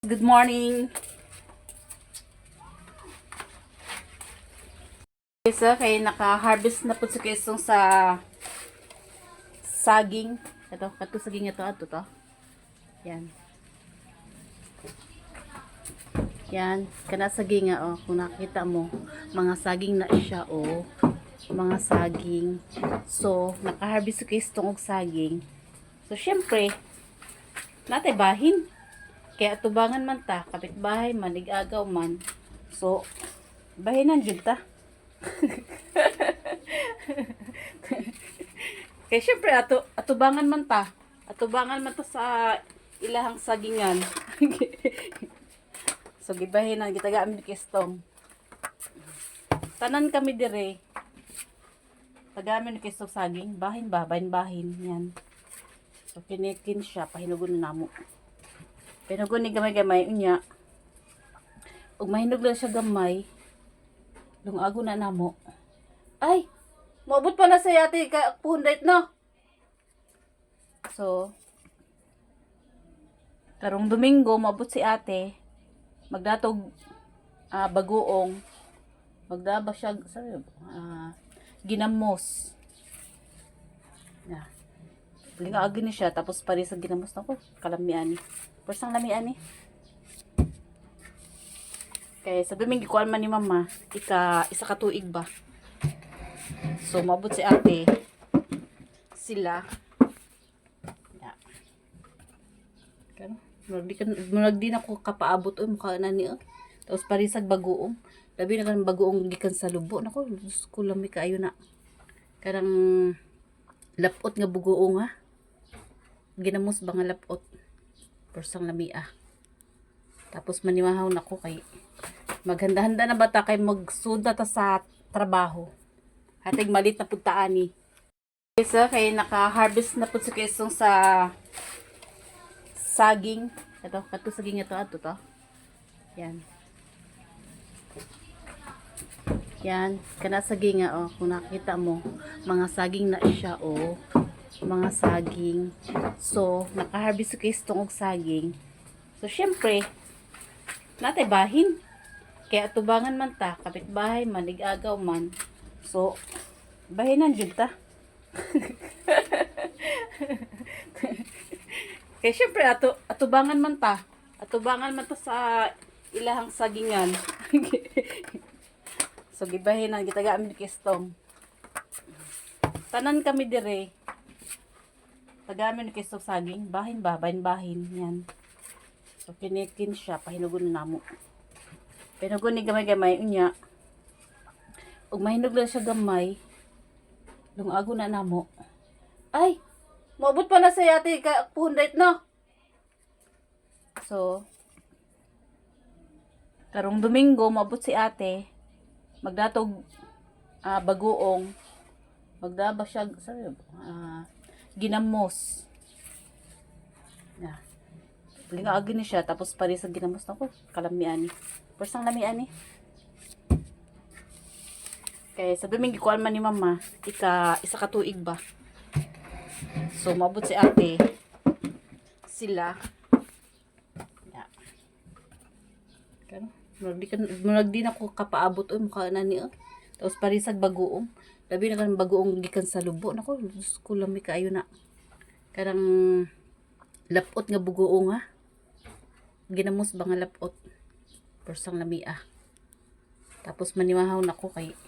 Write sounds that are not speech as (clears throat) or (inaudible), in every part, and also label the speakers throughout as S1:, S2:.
S1: Good morning. Isa kay naka-harvest na po si Kesong sa saging. Ito, kato saging ito, ato to. Yan. Yan, kana saging nga oh, kung nakita mo, mga saging na siya oh. Mga saging. So, naka-harvest si Kesong saging. So, syempre, natay bahin. Kaya tubangan man ta, kapitbahay man, ligagaw man. So, bahinan jud ta. (laughs) Kaya syempre, ato, atubangan man ta. Atubangan man ta sa ilahang sagingan. (laughs) so, gibahinan, kita gamit kistong. Tanan kami dire. Tagamin ni kistong saging. Bahin ba? Bahin bahin. Yan. So, kinikin siya. Pahinugon na namo. Pinugon ni gamay-gamay unya. Ug mahinog lang siya gamay. Lungago na namo. Ay, maabot pa na sa yati ka puhundayt no. So, karong Domingo maabot si ate. Magdatog ah, bagoong. Magdaba siya sorry, ah, ginamos. Na. Lingaagi ni siya tapos pari sa ginamos na ko kalamian ni. Persang lamian ni. Kaya sa Domingo kuan man ni mama, ika isa ka tuig ba. So mabot si ate sila. Ya. Kano? Murag di na ko kapaabot oy mukha na ni oh. Tapos parisag bagoong. Labi na kan bagoong gikan sa lubo. Nako, Diyos ko lami kaayo na. Karang lapot nga bugoong ha. Ginamos ba nga lapot? Persang lamia. Tapos manimahaw na ko kay maghanda-handa na bata kay magsuda ta sa trabaho. Hatig malit na puntaan ni. Isa kay naka-harvest na po si Kesong sa saging. Ito, kato saging ito, ato to. Yan. Yan, kana saging nga oh, kung nakita mo, mga saging na siya oh. Mga saging. So, naka-harvest si Kesong og saging. So, syempre, natay bahin. Kaya tubangan man ta, kapitbahay man, ligagaw man. So, bahinan jud ta. (laughs) Kaya syempre, ato, atubangan man ta. Atubangan man ta sa ilahang sagingan. (laughs) so, gibahinan, kita gamit kistong. Tanan kami dire. Tagamin ni kistong saging. Bahin ba? Bahin bahin. Yan. So, kinikin siya. Pahinugon na namo. Pinugon ni gamay-gamay. Unya. Ug mahinog lang siya gamay. Lungago na namo. Ay! Maabot pa na sa yati ka puhundayt no. So, karong Domingo, maabot si ate. Magdatog ah, bagoong. Magdaba siya, sorry, ah, ginamos. Na. Lingaagi ni siya, tapos pari sa ginamos na ko. Kalamian. Persang lamian ni. Kaya sa Domingo, kuan man ni mama, ika, isa ka tuig ba? So, mabot si ate. Sila. Ya. Kano? Murag di, murag di na ko kapaabot o mukha na ni oh. Tapos parisag bagoong. Labi na kan bagoong gikan sa lubo. Nako, Diyos ko lami kaayo na. Karang lapot nga bugoong ha. Ginamos ba nga lapot? Persang lami ah. Tapos manimahaw na ko kay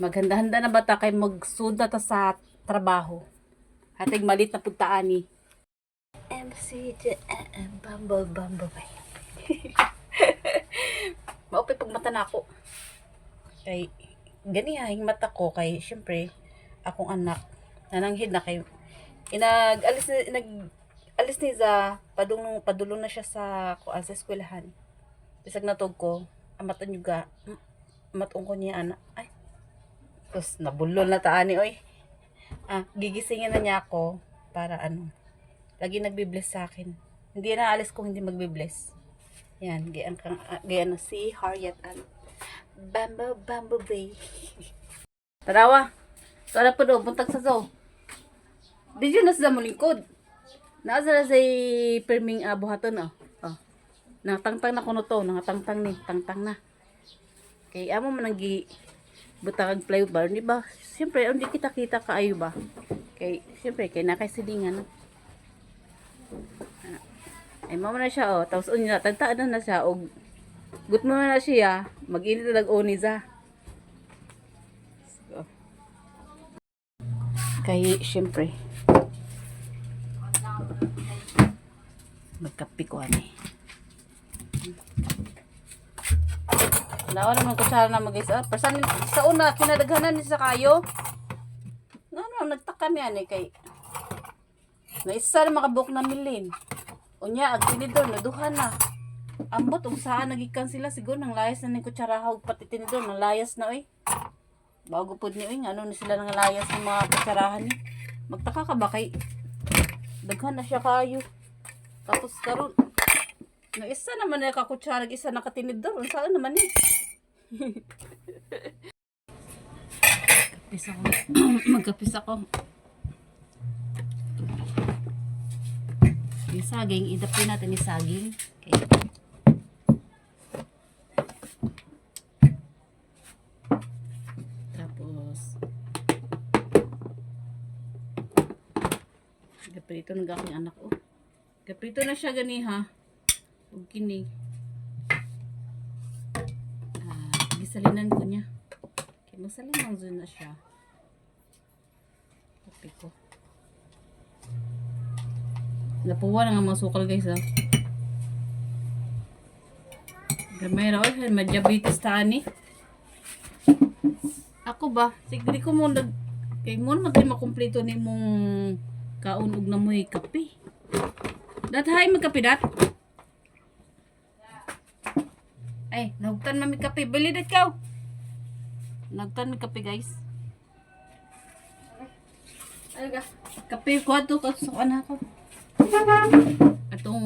S1: maghanda-handa na bata kay magsuda ta sa trabaho. Hatig malit na puntaan ni. MCJM Bumble Bumble (laughs) ba Maupay pag mata na ako. Kay gani ha, yung mata ko kay syempre akong anak nananghid na kay inag alis na nag alis ni za padulong padulong na siya sa kuan sa eskwelahan. Bisag natog ko, amatan juga matong ko niya anak. Ay. Tapos nabulol na taani oy. Ah, gigisingin na niya ako para ano. Lagi nagbi-bless sa akin. Hindi na alis kung hindi magbi-bless. Yan, gayan kang gayan na si Harriet and Bamboo Bamboo Bay. (laughs) Tarawa. Tara po do, buntag sa zoo. Did you nas mo lingkod? Naasa na say perming uh, buhaton oh. oh. Natangtang na kuno to, nangatangtang ni, tangtang na. Kay amo man ang gi butang plywood bar, di ba? Siyempre, hindi kita kita kaayo ba? Kay siyempre kay nakay silingan. Ah. Ay mama na siya oh, tapos unya tagtaan na na siya og gut mo na siya, mag-init na lag-oni za. So, kay siyempre magkape ko ani. Naon naman ko sana na mag-isa. Persan sa una kinadaghanan ni sa kayo. Nga no, nagtaka mi ani kay na isa na makabuk na milin. Unya ag tinidor na duha na. Ambot ug saan nagikan sila siguro nang layas na ning kutsaraha ug pati tinidor nang layas na oy. Bago pud ni oy ano na sila nang layas ng mga kutsarahan ni. Magtaka ka ba kay daghan na siya kayo. Tapos karon na isa naman na kakutsara, isa nakatinidor. Saan naman ni? Kapis ako. (clears throat) Magkapis ako. Yung saging, idapin natin yung saging. Okay. Tapos, gaprito ng aking anak. Oh. Gaprito na siya gani ha. Huwag kini. Ah, gisalinan ko niya. Okay, masalinan dun na siya. Kape ko. Napuwa na nga mga sukal guys ha. Gamay raw, eh, may diabetes ta ni. Ako ba? Sige ko mo nag kay mo naman tayo makumpleto ni mong kaunog na mo'y kape. Dat hay magkape dat. Ay, nagtan mami kape. Bili dat ka. Nagtan mi kape guys. Ay. Kape ko ato ka sa ana ko. Atong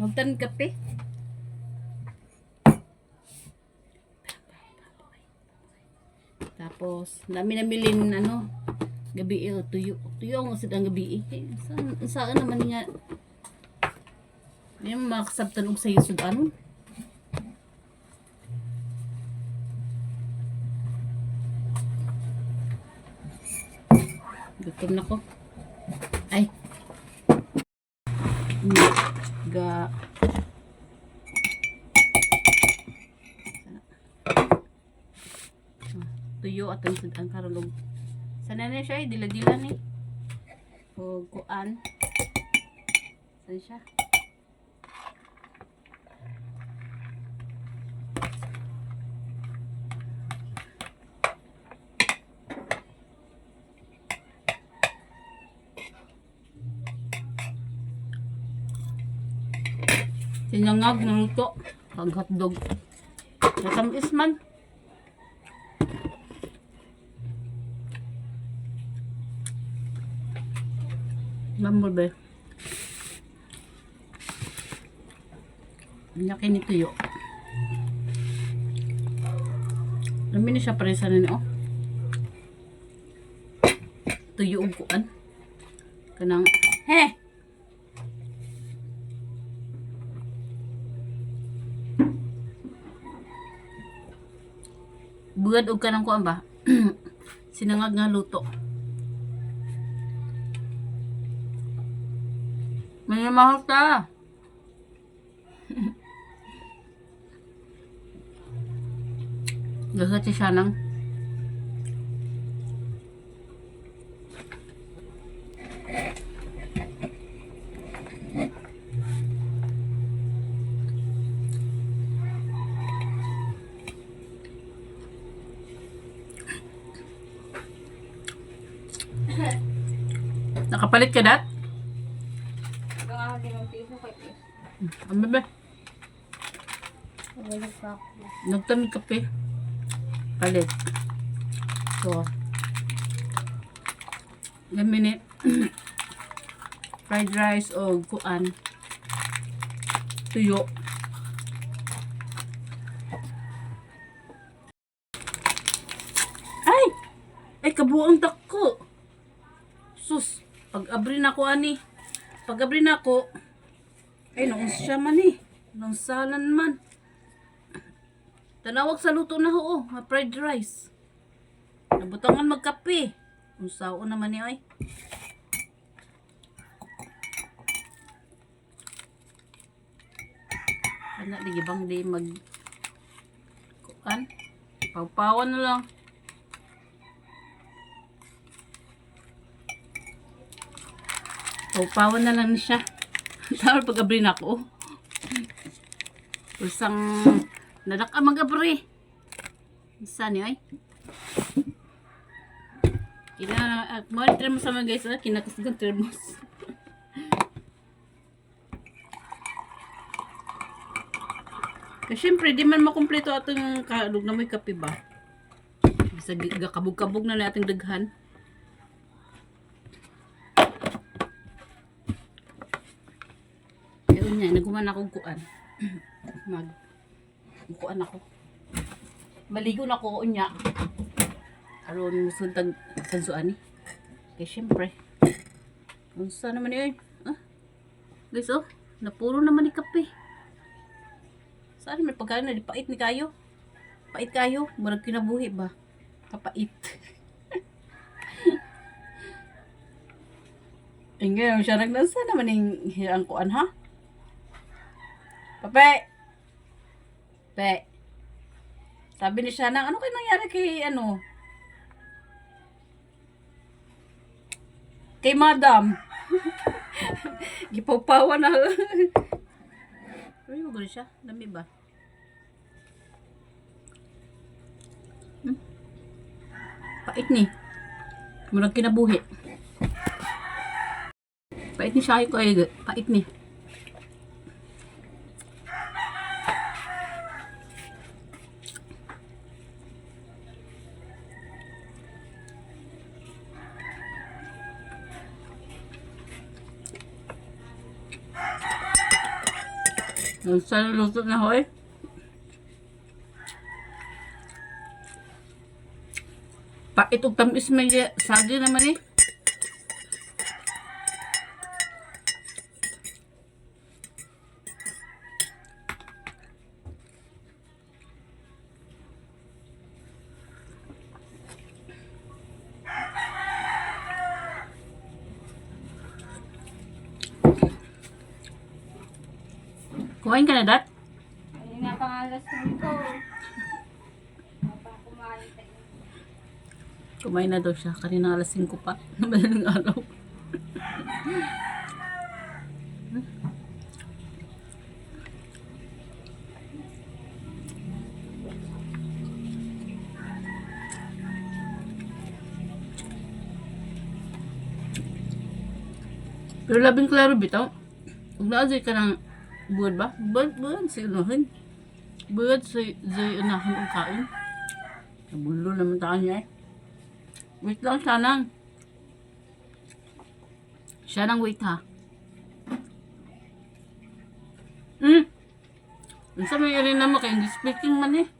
S1: nagtan kape. Tapos, dami na bilin ano, gabi eh, tuyo. Tuyo ang usad ang gabi eh. Saan, saan naman nga, hindi mo makasabtan og sa isod ano. Gutom na ko. Ay. Ga. Tuyo at ang ang karulog. Sana na siya, eh, dila-dila ni. O kuan. Saan siya? Sinangag na luto. Pag hotdog. Natamis man. Bumblebee. Ang laki ni tuyo. Lami na siya paresa na ni oh. Tuyo ug kuan. Kanang he. Bugad og kanang kuan ba? (clears throat) Sinangag nga luto. May mahal ta. (laughs) Gagat siya nang. Nakapalit ka dat? Ang bebe. Nagtamig kape. Palit. So. One minute. (clears throat) Fried rice o kuan. Tuyo. Ay! Ay, kabuang dako. Sus, pag abri na ko ani. Pag abri na ko, ay, noon siya man eh. Nang salan man. Tanawag sa luto na ho, oh, nga fried rice. Nabutangan magkape. Kung sao naman ni ay. Ano, di gibang di mag... Kuan? Pawpawan na lang. Pawpawan na lang siya. (laughs) Tawag pag-abri na ako. Usang nadak ang mag-abri. Isa ni ay. Kina, uh, mga termos sa mga guys, ah, kinakasgan termos. (laughs) Kasi syempre, di man makumpleto atong kalog na may kape ba? Bisa gakabog-kabog na nating daghan. Ayun niya, naguman akong kuan. (clears throat) Mag kuan ako. Maligo na ko unya. Aron musuntag sansuan ni. Kaya syempre. Unsa naman yun? Ah? Guys, oh. Napuro naman ni kape. Saan may pagkain na pait ni kayo? Pait kayo? Murag kinabuhi ba? Kapait. (laughs) Eh ngayon siya nagnasa naman yung hirang kuan ha? Pape! Pe! Sabi ni Shanang, ano kayo nangyari kay ano? Kay madam. (laughs) Gipaw-pawa na. Ano yung siya? Dami ba? Hmm? Pait ni. Murag kinabuhi. Pait ni siya ko ay pait ni. Sana luto na hoy. Pa itong tamis may sagi naman eh. Kumain ka na, Dat?
S2: Ayun nga pangalas ko. Kumain
S1: na daw siya. Kanina alas 5 pa. (laughs) Madaling araw. Pero labing klaro bitaw. Kung naazay ka ng buwan ba? Buwan, buwan sa unahin. Buwan sa, sa unahin ang kain. Nabulo naman tayo niya eh. Wait lang, Shanang. Shanang, wait ha. Hmm? Ang sa may rin naman kay English speaking man eh. (laughs)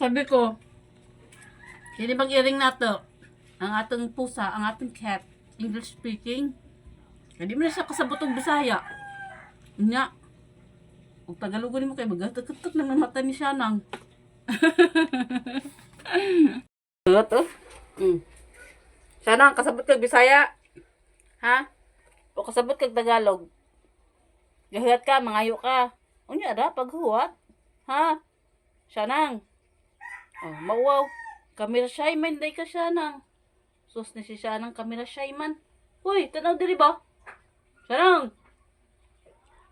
S1: Sabi ko, hindi mag-iring na to. Ang atong pusa, ang atong cat, English speaking. Hindi mo na siya kasabot og Bisaya. Nya. Ug Tagalogon mo kay magatatot na mata ni Shanang. (laughs) Ito to. Mm. Shanang kasabot kag Bisaya. Ha? O kasabot kag Tagalog. Gahuat ka, mangayo ka. Unya ra paghuwat. Ha? Shanang. Oh, mauwaw. Kamera shy man day ka Shanang. Sus ni si Shanang kamera shy man. Uy, tanaw diri ba? Shanang.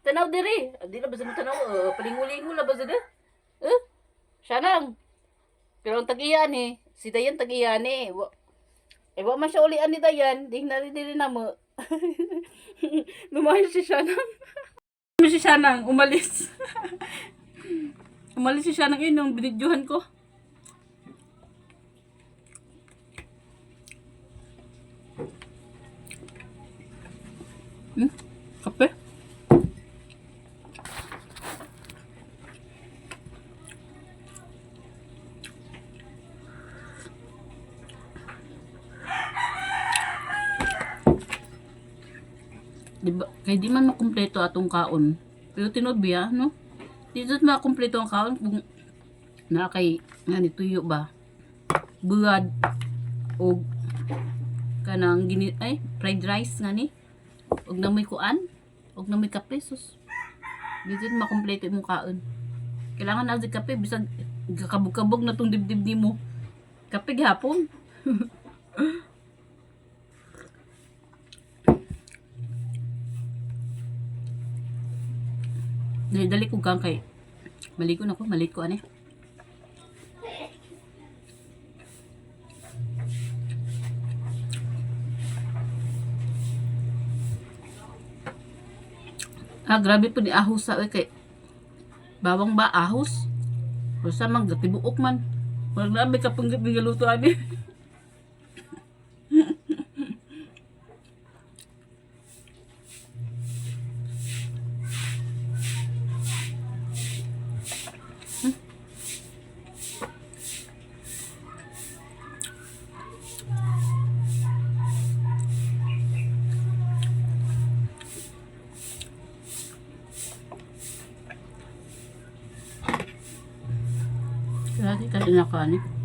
S1: Tanaw diri. Di na ba sa mo tanaw? Uh, palingulingo la ba sa de? Eh? Shanang. Pero ang tagiyan eh. Si Dayan tagiyan eh. Wa, eh, wa man siya ulian ni Dayan. Di na diri na mo. (laughs) Lumayo si Shanang. (laughs) si Shanang, umalis. (laughs) umalis si Shanang yun nung binidyohan ko. Hmm? Kape? Kaya di man makumpleto atong kaon. Pero tinud biya, no? Di jud makumpleto ang kaon kung na kay nga ni tuyo ba. Buwad o kanang gini ay fried rice nga ni. Og na may kuan, og na may kape sus. Di jud makumpleto imong kaon. Kailangan na jud kape bisag kakabog-kabog na tong dibdib nimo. Kape gihapon. (laughs) Dali, dali ko gang kay Maliko na ko, malit ko ane. Ah, grabe po ni ahos sa kay bawang ba ahos? O sa mang gatibuok man. Wala grabe ka pang galuto ani. Grabe